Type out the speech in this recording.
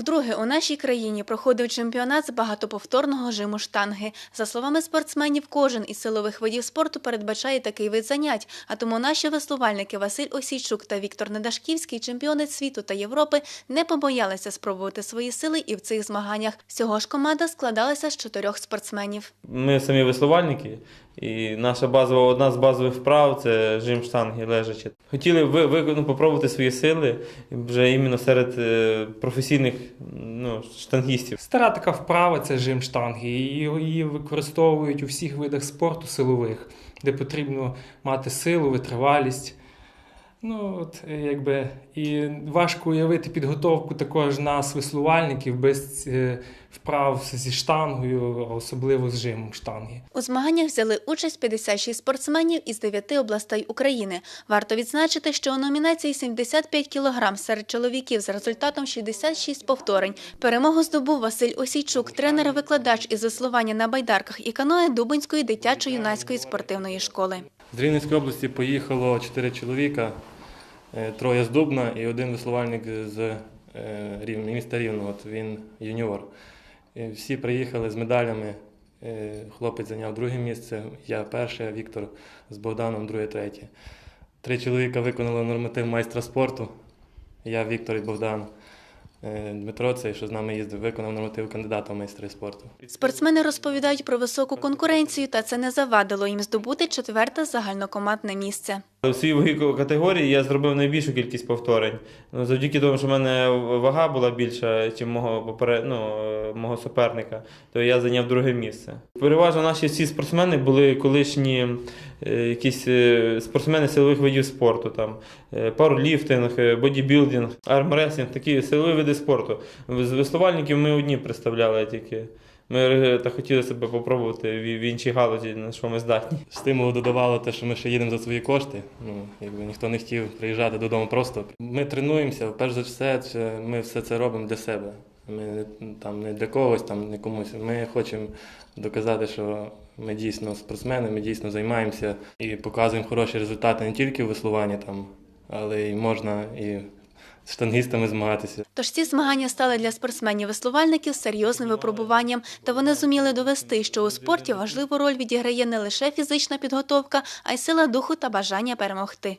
Вдруге у нашій країні проходив чемпіонат з багатоповторного жиму штанги. За словами спортсменів, кожен із силових видів спорту передбачає такий вид занять. А тому наші веслувальники Василь Осійчук та Віктор Недашківський, чемпіони світу та Європи, не побоялися спробувати свої сили і в цих змаганнях. Всього ж команда складалася з чотирьох спортсменів. Ми самі веслувальники, і наша базова, одна з базових вправ це жим штанги лежачи. Хотіли ви, ви, ну, попробувати свої сили вже іменно серед е, професійних ну, штангістів. Стара така вправа це жим штанги. Її використовують у всіх видах спорту силових, де потрібно мати силу, витривалість. Ну, от, е, якби, і важко уявити підготовку також нас, веслувальників, без е, вправ зі штангою, особливо з жимом штанги. У змаганнях взяли участь 56 спортсменів із 9 областей України. Варто відзначити, що у номінації 75 кг серед чоловіків з результатом 66 повторень. Перемогу здобув Василь Осійчук, тренер-викладач із веслування на байдарках і каное Дубинської дитячо-юнацької спортивної школи. З Рівненської області поїхало чотири чоловіка, троє з Дубна і один веслувальник з е, міста Рівного, от він юніор. Всі приїхали з медалями. Е, Хлопець зайняв друге місце, я перше, Віктор з Богданом друге, третє. Три чоловіка виконали норматив майстра спорту. Я, Віктор і Богдан. Е, Дмитро, цей, що з нами їздив, виконав норматив кандидата в майстри спорту. Спортсмени розповідають про високу конкуренцію, та це не завадило їм здобути четверте загальнокомандне місце. У своїй ваговій категорії я зробив найбільшу кількість повторень. Ну, завдяки тому, що в мене вага була більша, ніж мого, поперед... ну, е, мого суперника, то я зайняв друге місце. Переважно наші всі спортсмени були колишні е, якісь е, спортсмени силових видів спорту, там пауерліфтинг, е, бодібілдинг, армресінг, такі силові види спорту. З веслувальників ми одні представляли тільки. Ми е, та хотіли себе попробувати в іншій галузі, на що ми здатні. Стимулу додавало те, що ми ще їдемо за свої кошти. Ну, якби ніхто не хотів приїжджати додому просто. Ми тренуємося, перш за все, це ми все це робимо для себе. Ми там не для когось, там не комусь. Ми хочемо доказати, що ми дійсно спортсмени, ми дійсно займаємося і показуємо хороші результати не тільки в веслуванні, там, але й можна і штангістами змагатися. Тож ці змагання стали для спортсменів-веслувальників серйозним випробуванням, та вони зуміли довести, що у спорті важливу роль відіграє не лише фізична підготовка, а й сила духу та бажання перемогти.